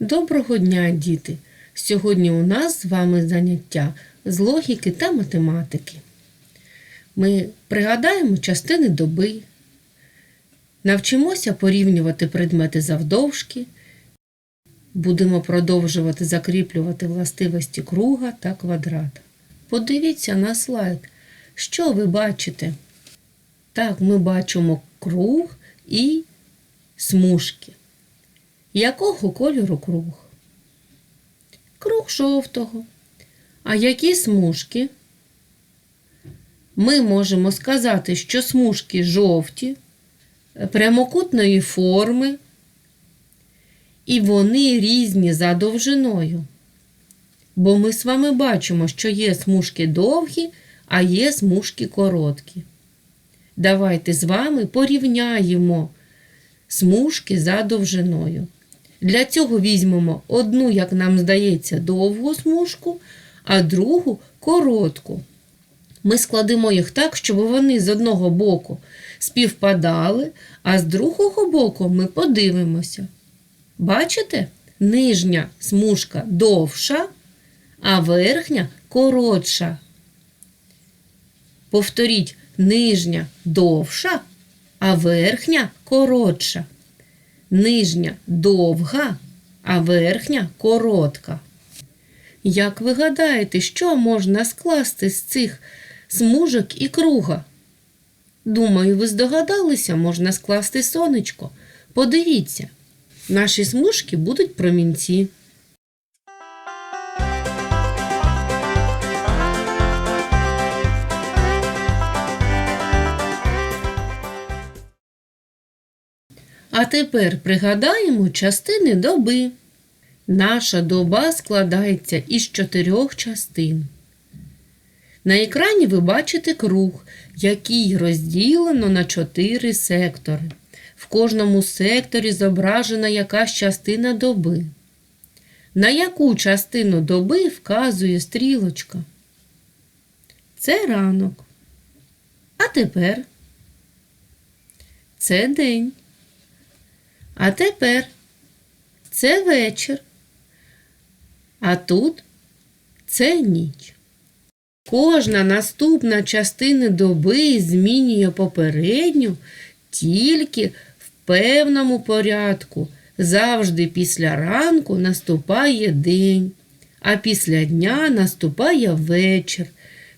Доброго дня, діти! Сьогодні у нас з вами заняття з логіки та математики. Ми пригадаємо частини доби, навчимося порівнювати предмети завдовжки, будемо продовжувати закріплювати властивості круга та квадрата. Подивіться на слайд. Що ви бачите? Так, ми бачимо круг і смужки. Якого кольору круг? Круг жовтого. А які смужки? Ми можемо сказати, що смужки жовті, прямокутної форми, і вони різні за довжиною. Бо ми з вами бачимо, що є смужки довгі, а є смужки короткі. Давайте з вами порівняємо смужки за довжиною. Для цього візьмемо одну, як нам здається, довгу смужку, а другу коротку. Ми складемо їх так, щоб вони з одного боку співпадали, а з другого боку ми подивимося. Бачите? Нижня смужка довша, а верхня коротша. Повторіть, нижня довша, а верхня коротша. Нижня довга, а верхня коротка. Як ви гадаєте, що можна скласти з цих смужок і круга? Думаю, ви здогадалися, можна скласти сонечко. Подивіться, наші смужки будуть промінці. А тепер пригадаємо частини доби. Наша доба складається із чотирьох частин. На екрані ви бачите круг, який розділено на чотири сектори. В кожному секторі зображена якась частина доби. На яку частину доби вказує стрілочка? Це ранок. А тепер це день. А тепер це вечір. А тут це ніч. Кожна наступна частина доби змінює попередню тільки в певному порядку. Завжди після ранку наступає день, а після дня наступає вечір.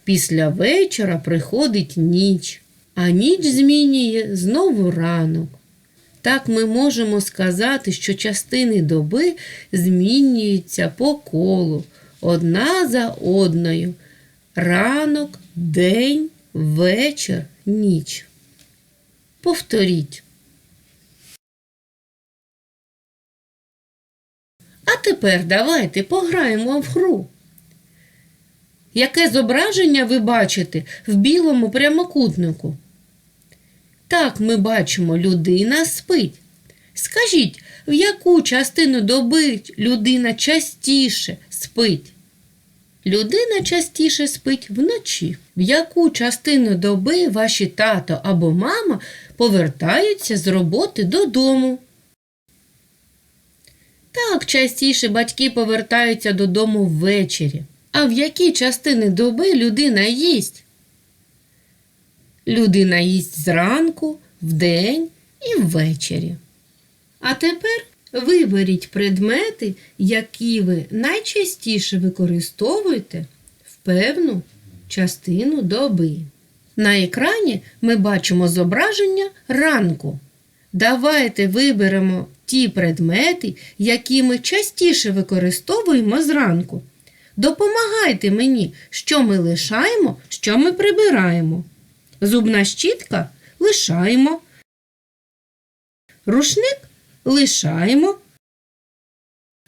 Після вечора приходить ніч, а ніч змінює знову ранок. Так ми можемо сказати, що частини доби змінюються по колу одна за одною. Ранок, день, вечір, ніч. Повторіть. А тепер давайте пограємо в гру. Яке зображення ви бачите в білому прямокутнику? Так, ми бачимо, людина спить. Скажіть, в яку частину доби людина частіше спить? Людина частіше спить вночі. В яку частину доби ваші тато або мама повертаються з роботи додому? Так, частіше батьки повертаються додому ввечері. А в які частини доби людина їсть? Людина їсть зранку, вдень і ввечері. А тепер виберіть предмети, які ви найчастіше використовуєте в певну частину доби. На екрані ми бачимо зображення ранку. Давайте виберемо ті предмети, які ми частіше використовуємо зранку. Допомагайте мені, що ми лишаємо, що ми прибираємо. Зубна щітка лишаємо. Рушник лишаємо.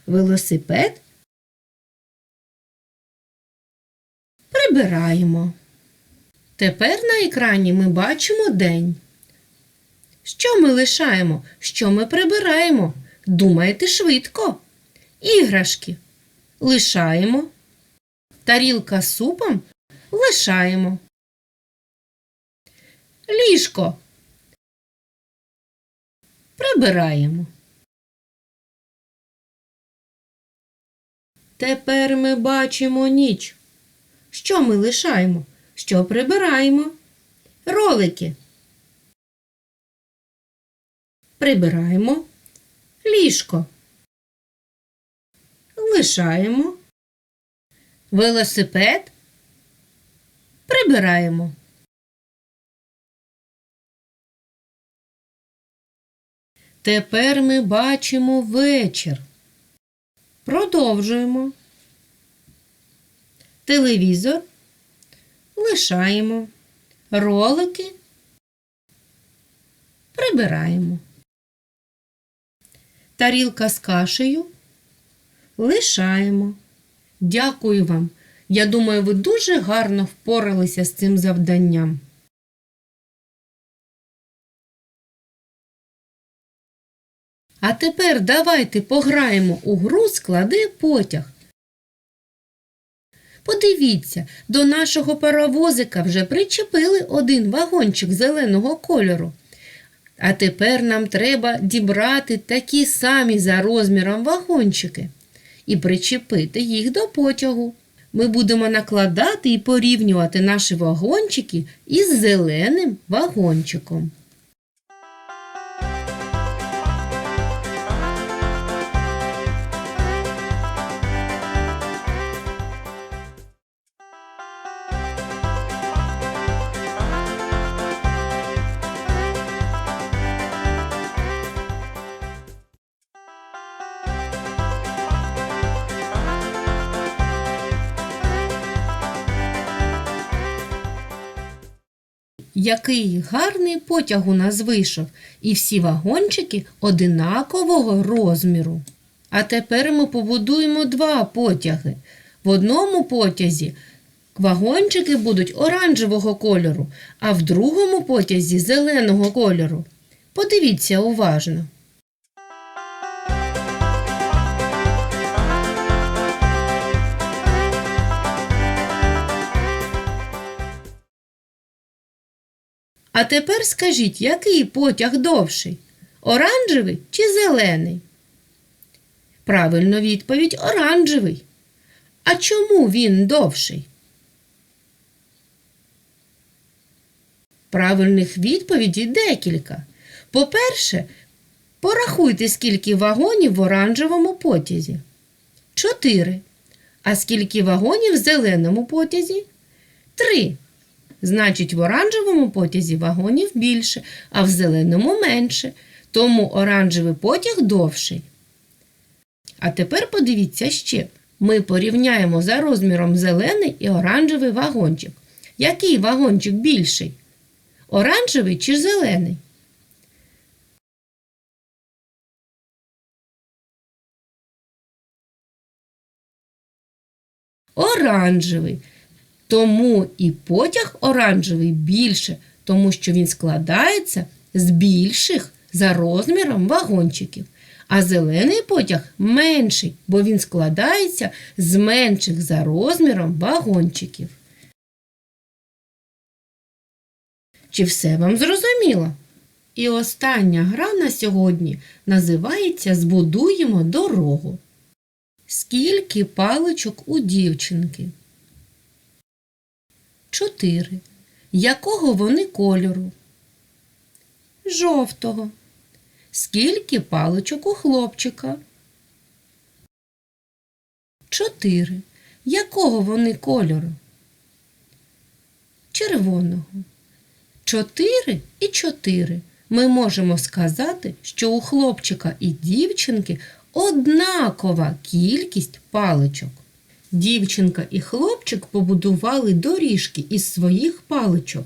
Велосипед прибираємо. Тепер на екрані ми бачимо день. Що ми лишаємо? Що ми прибираємо? Думайте швидко. Іграшки лишаємо. Тарілка з супом лишаємо. Ліжко. Прибираємо. Тепер ми бачимо ніч. Що ми лишаємо? Що прибираємо? Ролики. Прибираємо ліжко. Лишаємо. Велосипед. Прибираємо. Тепер ми бачимо вечір. Продовжуємо. Телевізор. Лишаємо. Ролики. Прибираємо. Тарілка з кашею. Лишаємо. Дякую вам. Я думаю, ви дуже гарно впоралися з цим завданням. А тепер давайте пограємо у гру склади потяг. Подивіться, до нашого паровозика вже причепили один вагончик зеленого кольору. А тепер нам треба дібрати такі самі за розміром вагончики і причепити їх до потягу. Ми будемо накладати і порівнювати наші вагончики із зеленим вагончиком. Який гарний потяг у нас вийшов, і всі вагончики одинакового розміру. А тепер ми побудуємо два потяги. В одному потязі вагончики будуть оранжевого кольору, а в другому потязі зеленого кольору. Подивіться уважно. А тепер скажіть, який потяг довший? Оранжевий чи зелений? Правильно відповідь оранжевий. А чому він довший? Правильних відповідей декілька. По-перше, порахуйте, скільки вагонів в оранжевому потязі. Чотири. А скільки вагонів в зеленому потязі? Три. Значить, в оранжевому потязі вагонів більше, а в зеленому менше. Тому оранжевий потяг довший. А тепер подивіться ще. Ми порівняємо за розміром зелений і оранжевий вагончик. Який вагончик більший? Оранжевий чи зелений? Оранжевий. Тому і потяг оранжевий більше, тому що він складається з більших за розміром вагончиків. А зелений потяг менший, бо він складається з менших за розміром вагончиків. Чи все вам зрозуміло? І остання гра на сьогодні називається Збудуємо дорогу. Скільки паличок у дівчинки? Чотири. Якого вони кольору? Жовтого. Скільки паличок у хлопчика? Чотири. Якого вони кольору? Червоного. Чотири і чотири. Ми можемо сказати, що у хлопчика і дівчинки однакова кількість паличок. Дівчинка і хлопчик побудували доріжки із своїх паличок.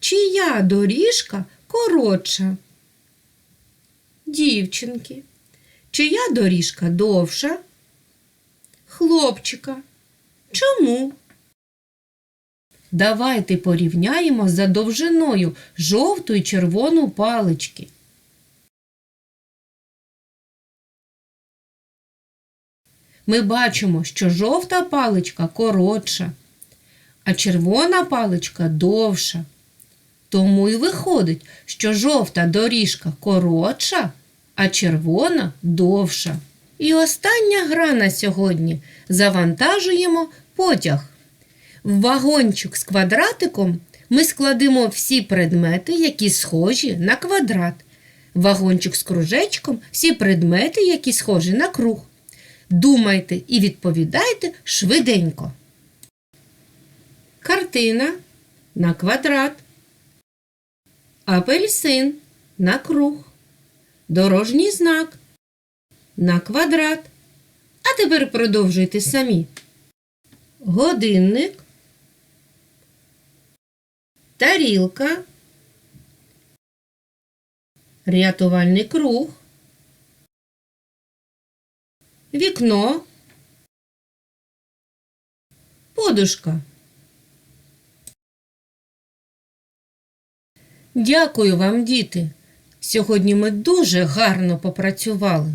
Чия доріжка коротша? Дівчинки. Чия доріжка довша? Хлопчика. Чому? Давайте порівняємо за довжиною жовту і червону палички. Ми бачимо, що жовта паличка коротша, а червона паличка довша. Тому й виходить, що жовта доріжка коротша, а червона довша. І остання гра на сьогодні. Завантажуємо потяг. В вагончик з квадратиком ми складемо всі предмети, які схожі на квадрат. В вагончик з кружечком всі предмети, які схожі на круг. Думайте і відповідайте швиденько. Картина на квадрат. Апельсин на круг. Дорожній знак на квадрат. А тепер продовжуйте самі. Годинник. Тарілка. Рятувальний круг. Вікно. Подушка. Дякую вам, діти. Сьогодні ми дуже гарно попрацювали.